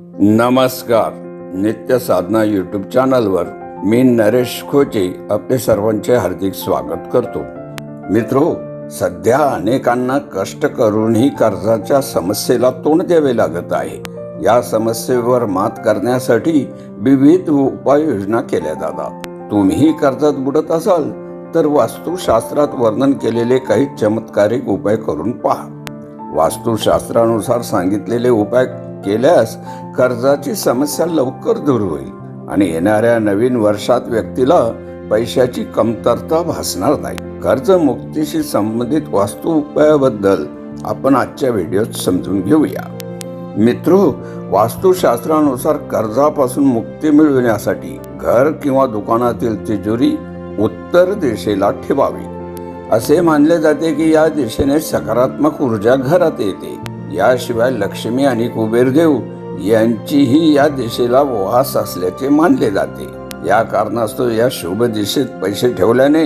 नमस्कार. नित्य साधना यूट्यूब चॅनलवर मी नरेश खोचे आपले सर्वांचे हार्दिक स्वागत करतो. मित्रो सध्या अनेकांना कष्ट करूनही कर्जाच्या समस्येला तोंड द्यावे लागत आहे. या समस्येवर मात करण्यासाठी विविध उपाययोजना केल्या जातात. तुम्ही कर्जात बुडत असाल तर वास्तुशास्त्रात वर्णन केलेले काही चमत्कारिक उपाय करून पहा. वास्तुशास्त्रानुसार सांगितलेले उपाय केल्यास कर्जाची समस्या लवकर दूर होईल आणि येणाऱ्या नवीन वर्षात व्यक्तीला पैशाची कमतरता भासणार नाही. कर्जमुक्तीशी संबंधित वास्तू उपायाबद्दल आपण आजच्या व्हिडिओत समजून घेऊया. मित्र वास्तुशास्त्रानुसार कर्जापासून मुक्ती मिळविण्यासाठी घर किंवा दुकानातील तिजोरी उत्तर दिशेला ठेवावी. असे मानले जाते की या दिशेने सकारात्मक ऊर्जा घरात येते. याशिवाय लक्ष्मी आणि कुबेरदेव यांचीही या दिशेला वास असल्याचे मानले जाते. या कारणास्तव या शुभ दिशेत पैसे ठेवल्याने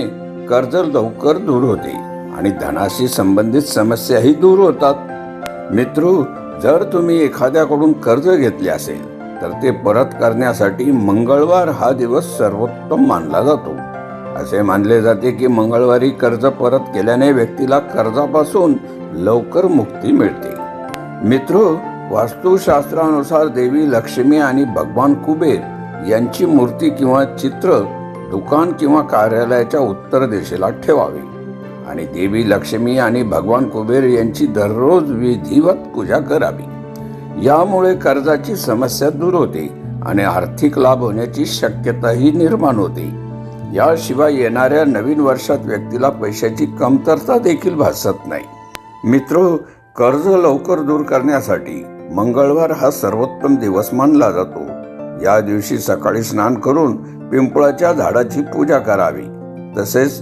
कर्ज लवकर दूर होते आणि धनाशी संबंधित समस्याही दूर होतात. मित्र जर तुम्ही एखाद्याकडून कर्ज घेतले असेल तर ते परत करण्यासाठी मंगळवार हा दिवस सर्वोत्तम मानला जातो. असे मानले जाते की मंगळवारी कर्ज परत केल्याने व्यक्तीला कर्जापासून लवकर मुक्ती मिळते. मित्र वास्तुशास्त्रानुसार देवी लक्ष्मी आणि भगवान कुबेर यांची मूर्ती किंवा चित्र दुकान किंवा कार्यालयाच्या उत्तर दिशेला ठेवावी. आणि देवी लक्ष्मी आणि भगवान कुबेर यांची दररोज विधिवत पूजा करावी. यामुळे कर्जाची समस्या दूर होते आणि आर्थिक लाभ होण्याची शक्यताही निर्माण होते. याशिवाय येणाऱ्या नवीन वर्षात व्यक्तीला पैशाची कमतरता देखील भासत नाही. मित्र कर्ज लवकर दूर करण्यासाठी मंगळवार हा सर्वोत्तम दिवस मानला जातो. या दिवशी सकाळी स्नान करून पिंपळाच्या झाडाची पूजा करावी. तसेच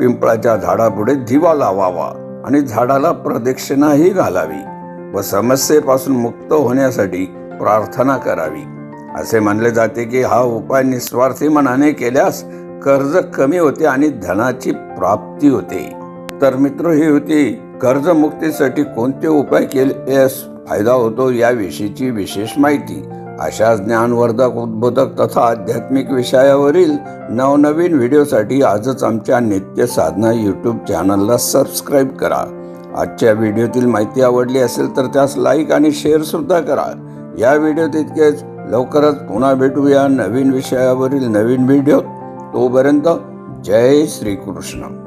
पिंपळाच्या झाडापुढे दिवा लावावा आणि झाडाला प्रदक्षिणाही घालावी व समस्येपासून मुक्त होण्यासाठी प्रार्थना करावी. असे मानले जाते की हा उपाय निस्वार्थी मनाने केल्यास कर्ज कमी होते आणि धनाची प्राप्ती होते. तर मित्र ही होती कर्जमुक्तीसाठी कोणते उपाय केल्यास फायदा होतो याविषयीची विशेष माहिती. अशा ज्ञानवर्धक उद्बोधक तथा आध्यात्मिक विषयावरील नवनवीन व्हिडिओसाठी आजच आमच्या नित्य साधना यूट्यूब चॅनलला सबस्क्राईब करा. आजच्या व्हिडिओतील माहिती आवडली असेल तर त्यास लाईक आणि शेअरसुद्धा करा. या व्हिडिओत इतकेच लवकरच पुन्हा भेटूया नवीन विषयावरील नवीन व्हिडिओ तोपर्यंत जय श्रीकृष्ण.